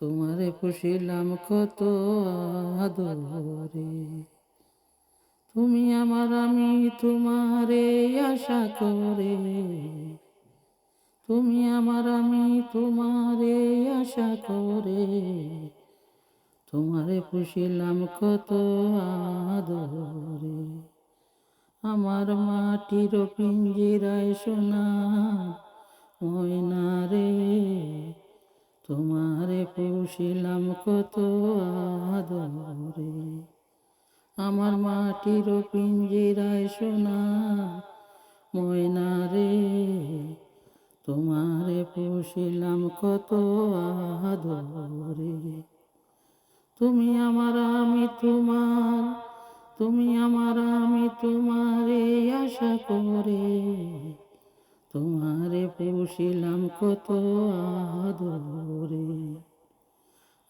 তোমারে পুষিলাম কত আদরে। তুমি আমার, আমি তোমারে আশা করে। তুমি আমার, আমি তোমারে আশা করে। তোমারে পুষিলাম কত আদরে। আমার মাটির পিঞ্জিরায় সোনা ময়না রে। তোমারে পুষিলাম কত আদরে। আমার মাটির পিঞ্জিরায় সোনা ময়না রে তোমারে পুষিলাম কত আদরে। তুমি আমার, আমি তোমার, তুমি আমার, আমি তোমারে আশা করে। তোমারে পুষিলাম কত আদরে।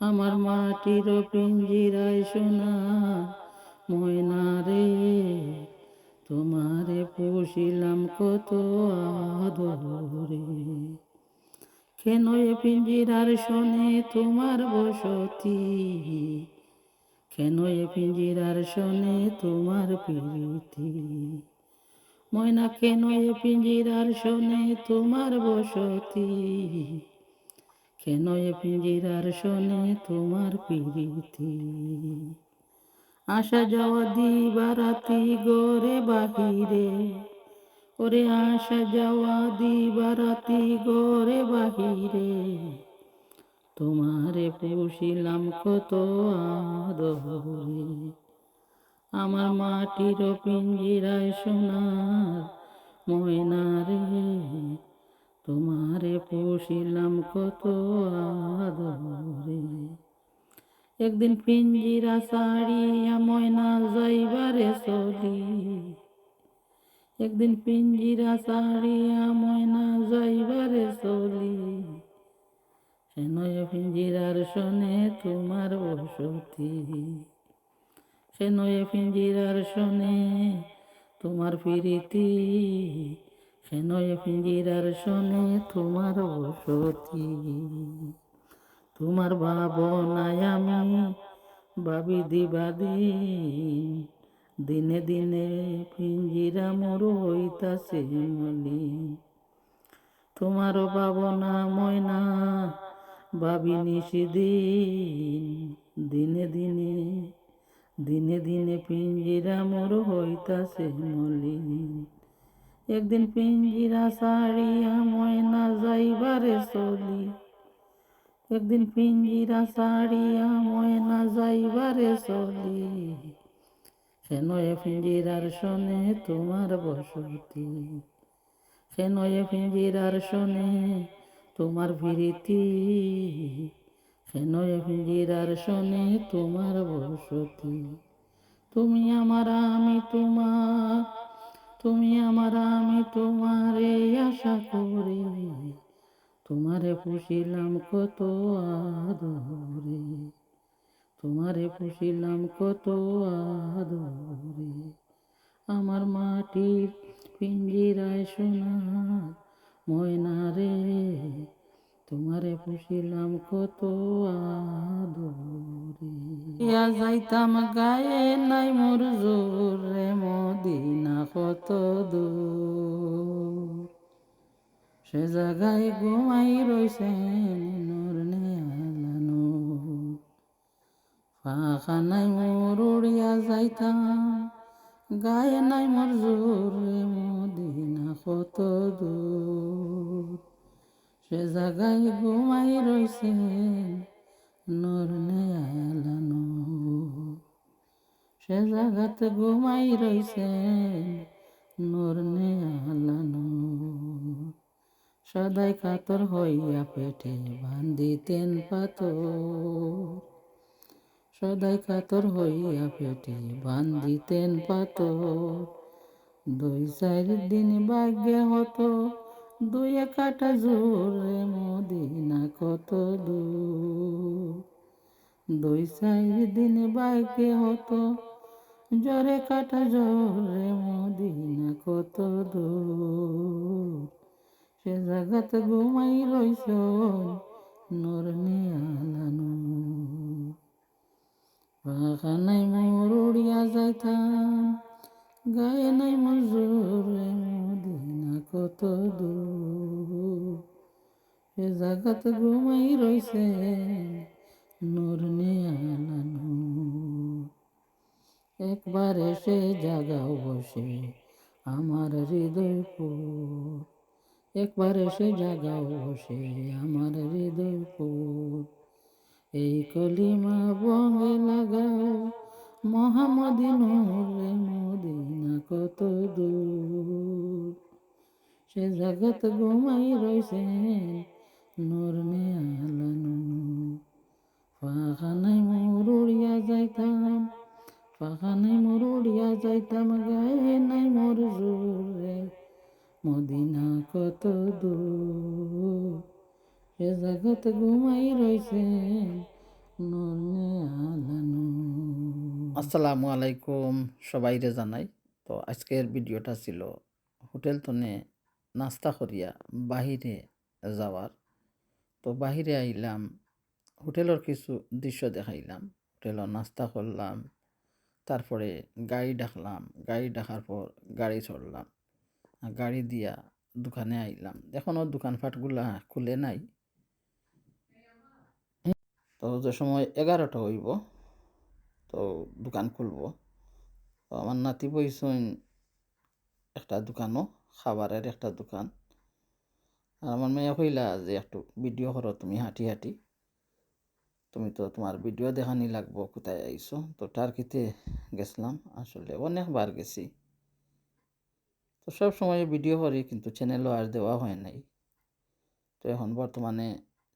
আমার মাটির পিঞ্জিরায় সোনা ময়না রে, তোমারে পুষিলাম কত আদরে। কেন এ পিঞ্জিরার শোনে তোমার বসতি কেন এ পিঞ্জিরার শোনে তোমার প্রীতি। ময়না কেন এ পিঞ্জিরার শোনে তোমার বসতি? কেন পিঞ্জিরার শোনে তোমার প্রীতি? আসা যাওয়া দিবারাতি গরে বাহিরে। ওরে আসা যাওয়া দিবারাতি গরে বাহিরে। তোমারে পুষিলাম কত আদরে। আমার মাটির পিঞ্জিরায় সোনার ময়না রে তোমারে পুষিলাম কত আদরে। একদিন পিঞ্জিরা সাড়িয়া ময়না যাইবারে চলি। একদিন পিঞ্জিরা সাড়িয়া ময়না যাইবারে চলি। সেনয় পিঞ্জিরার শোনে তোমার বসতি। সেনয় পিঞ্জিরার শোনে তোমার প্রীতি। সে সেনয় পিঞ্জিরার শোনে তোমার বসতি তোমার ভাবনায় আমি ভাবি দিবাদিন দিনে দিনে পিঞ্জিরা মোর হইতাছে মলি। তোমার ভাবনা ময়না ভাবি নিশিদিন দিনে দিনে দিনে দিনে পিঞ্জিরা মোর হইতাছে মলি একদিন পিঞ্জিরা সারিয়া ময়না যাইবারে চলি। একদিন পিঞ্জিরা সারিয়া ময়না যাইবারে চলি। এ পিঞ্জিরার শোনে তোমার বসতি? এ পিঞ্জিরার শোনে তোমার প্রীতি? কেন পিঞ্জিরার শোনে তোমার বসতি। তুমি আমার, আমি তোমার, তুমি আমার, আমি তোমারে আশা করে। তোমারে পুষিলাম কত আদরে। তোমারে পুষিলাম কত আদরে। আমার মাটির পিঞ্জিরায় সোনা ময়না রে। তোমারে পুষিলাম কত ইয়া যাইতাম গায়ে নাই মোর জোর মদিনা কত দূর। সে জায়গায় ঘুমাই রইছেন নূর। নেয়ালানো পাখা নাই মোর উড়িয়া যাইতাম, গায়ে নাই মোর জোর মদিনা কত দূর। সে জায়গায় ঘুমাই রইছেন নূর নেয়ালানো সে জায়গাতে ঘুমাই রইছেন নূর নেয়ালানো সদাই কাতর হইয়া পেটে বান্ধিতেন পাথর। সদাই কাতর হইয়া পেটে বান্ধিতেন পাথর। দুই চার দিন ভাগ্যে হতো দুই কাটা জোরে মদিনা কত দূর। দুই চার দিন ভাগ্যে হতো জরে কাটা জোরে মদিনা কত দূর। সে জাগাত ঘুমাই রইছ, নূর নিয়ালানো পাখানাই মোর উড়িয়া যাইতাম, গায়ে নাই মজুর কত দূর। এ জাগাত ঘুমাই রইছে নূর নিয়ালানু একবার এসে জাগাও বসে আমার হৃদয় ফুল একবার এসে জাগাও বসে আমার হৃদয় ফুল এই কলিমা বঙ্গে লাগাও মহামদিনুরে মদিনা কত দূর। সে জগৎ ঘুমাই রয়েছে নূর নেয়ালানু পাখানাই মোর উড়িয়া যাইতাম। পাখানাই মোর উড়িয়া যাইতাম, গায়ে নাই মোর জোরে। মদিনা কত দূর, সে জগৎ ঘুমাই রয়েছে নূর নেয়ালানু আসসালামু আলাইকুম সবাইরে জানাই। তো আজকের ভিডিওটা ছিল হোটেল তনে নাস্তা করিয়া বাহিরে যাওয়ার। তো বাহিরে আইলাম, হোটেলের কিছু দৃশ্য দেখাইলাম। হোটেলের নাস্তা করলাম, তারপরে গাড়ি ডাকলাম। গাড়ি ডাকার পর গাড়ি চড়লাম। গাড়ি দিয়া দোকানে আইলাম। এখনও দোকানপাটগুলা খুলে নাই। তো যে সময় এগারোটা হইব, তো দোকান খুলব। তো আমার নাতি বইসইন একটা দোকানও। খাবারের একটা দোকান। আর আমার মেয়ে কইলা যে একটু ভিডিও করো তুমি হাঁটি হাঁটি। তুমি তো তোমার ভিডিও দেখানি লাগবো, কোথায় আইছো? তো টার্কিতে গেছিলাম, আসলে অনেকবার গেছি। তো সব সময় ভিডিও করি কিন্তু চ্যানেলও আর দেওয়া হয় নাই। তো এখন বর্তমানে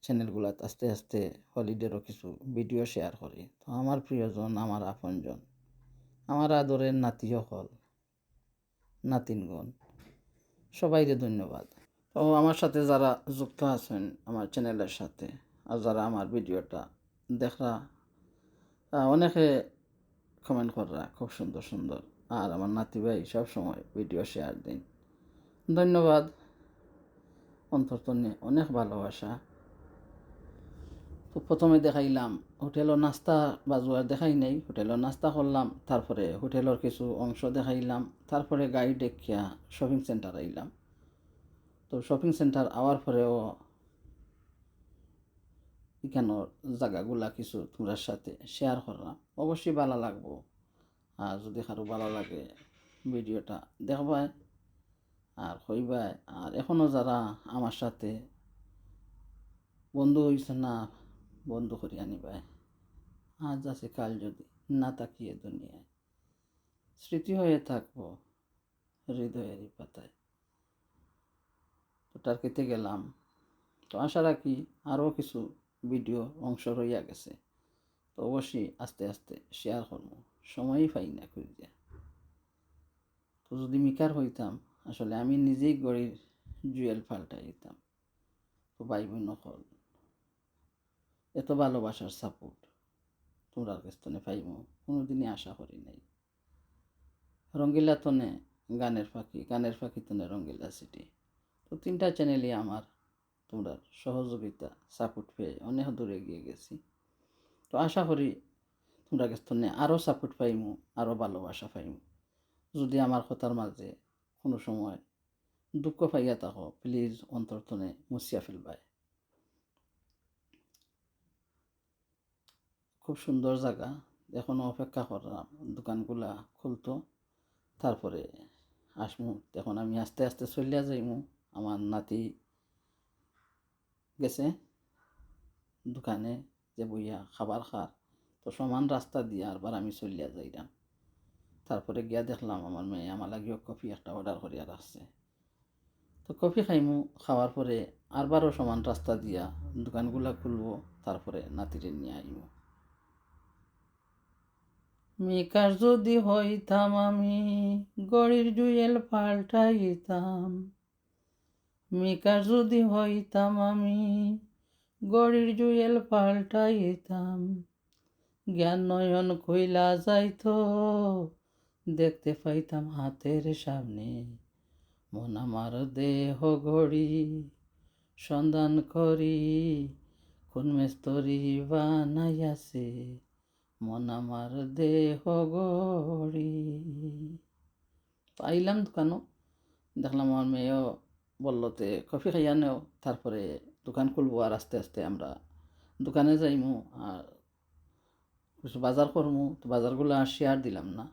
চ্যানেলগুলাত আস্তে আস্তে হলিডেরও কিছু ভিডিও শেয়ার করি। তো আমার প্রিয়জন, আমার আপনজন, আমার আদরের নাতি সকল নাতিনগণ। সবাইকে ধন্যবাদ। তো আমার সাথে যারা যুক্ত আছেন, আমার চ্যানেলের সাথে, আর যারা আমার ভিডিওটা দেখরা অনেকে কমেন্ট কররা খুব সুন্দর সুন্দর। আর আমার নাতি ভাই সব সময় ভিডিও শেয়ার দিন। ধন্যবাদ। অন্তর্তনে অনেক ভালোবাসা। তো প্রথমে দেখাইলাম হোটেলের নাস্তা বাজুয়ার দেখাই নাই। হোটেলের নাস্তা করলাম তারপরে হোটেলের কিছু অংশ দেখাইলাম তারপরে গাড়ি দেখিয়া শপিং সেন্টার আইলাম তো শপিং সেন্টার আওয়ার পরেও এখানোর জায়গাগুলা কিছু তোমরার সাথে শেয়ার করলাম অবশ্যই ভালো লাগবো। আর যদি কারও ভালো লাগে ভিডিওটা দেখবাই আর হইবাই। আর এখনও যারা আমার সাথে বন্ধু হইছে না, বন্ধু করি আনিবাই। আজ আছে, কাল যদি। না তাকিয়ে দুনিয়ায়। স্মৃতি হয়ে থাকব হৃদয়েরই পাতায়। তো টার্কিতে গেলাম। তো আশা রাখি আরও কিছু ভিডিও অংশ রইয়া গেছে। তো অবশ্যই আস্তে আস্তে শেয়ার করব। সময়ই পাই না খুঁজে তো যদি মিকার হইতাম, আসলে আমি নিজেই গড়ির জুয়েল পাল্টাই দিতাম তো ভাই বোন নকল এত ভালোবাসার সাপোর্ট তোমরা কাছে পাইব কোনোদিনই আশা করি নাই। রঙ্গিলা তনে, গানের পাখি গানের পাখি তনে রঙ্গিলা সিটি তো তিনটা চ্যানেলই আমার, তোমরা সহযোগিতা সাপোর্ট পেয়ে অনেক দূরে এগিয়ে গেছি। তো আশা করি তোমরা কাছে আরও সাপোর্ট পাইমু আরও ভালোবাসা পাইমু। যদি আমার কথার মাঝে কোনো সময় দুঃখ পাইয়া থাকো প্লিজ অন্তর্তনে মুছিয়া ফেলবাই। খুব সুন্দর জায়গা। এখনও অপেক্ষা করলাম, দোকানগুলা খুলতো। তারপরে আসমু, এখন আমি আস্তে আস্তে চলিয়া যাইমু। আমার নাতি গেছে দোকানে যে বইয়া খাবার খার। তো সমান রাস্তা দিয়ে আরবার আমি চলিয়া যাইলাম। তারপরে গিয়া দেখলাম আমার মেয়ে আমার লাগিও কফি একটা অর্ডার করিয়া রাখছে। তো কফি খাইমু, খাওয়ার পরে আরবারও সমান রাস্তা দিয়া দোকানগুলা খুলবো, তারপরে নাতিরে নিয়ে আইমু। মিকার যদি হইতাম আমি গড়ির জুয়েল পাল্টাইতাম। মিকার যদি হইতাম আমি গড়ির জুয়েল পাল্টাইতাম। জ্ঞান নয়ন কইলা যাইত, দেখতে পাইতাম হাতের সামনে। মন আমার দেহ ঘড়ি সন্ধান করি কোন মেস্তরি বানাইয়াছে। মন আমার দেহ গড়ি। তো আইলাম দোকানও, দেখলাম আমার মেয়েও বললতে কফি খাইয়া নেও, তারপরে দোকান খুলবো আর আস্তে আস্তে আমরা দোকানে যাইমু আর কিছু বাজার করমু। তো বাজারগুলো আর শেয়ার দিলাম না।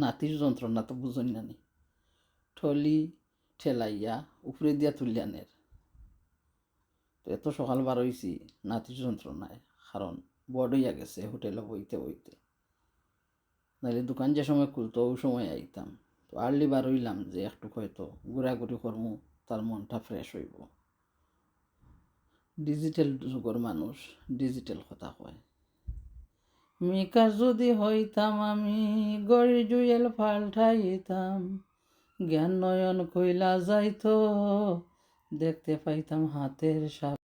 নাতির যন্ত্রণা তো বুঝুন না নি। ঠলি ঠেলাইয়া উপরে দিয়া তুলিয়ানের তো এত সকাল বার হয়েছি নাতির যন্ত্রণায়, কারণ বড় হইয়া গেছে হোটেলে বইতে বইতে। নাহলে দোকান যে সময় খুলতো, ওই সময় আইতাম। তো আর্লি বার হইলাম যে একটু হয়তো ঘোরাঘুরি করমু, তার মনটা ফ্রেশ হইব। ডিজিটাল যুগের মানুষ ডিজিটাল কথা কয়। মিকা যদি হইতাম আমি গড়ি জুয়েল পাল্টাইতাম। জ্ঞান নয়ন কইলা যাইতো, দেখতে পাইতাম হাতের সাপ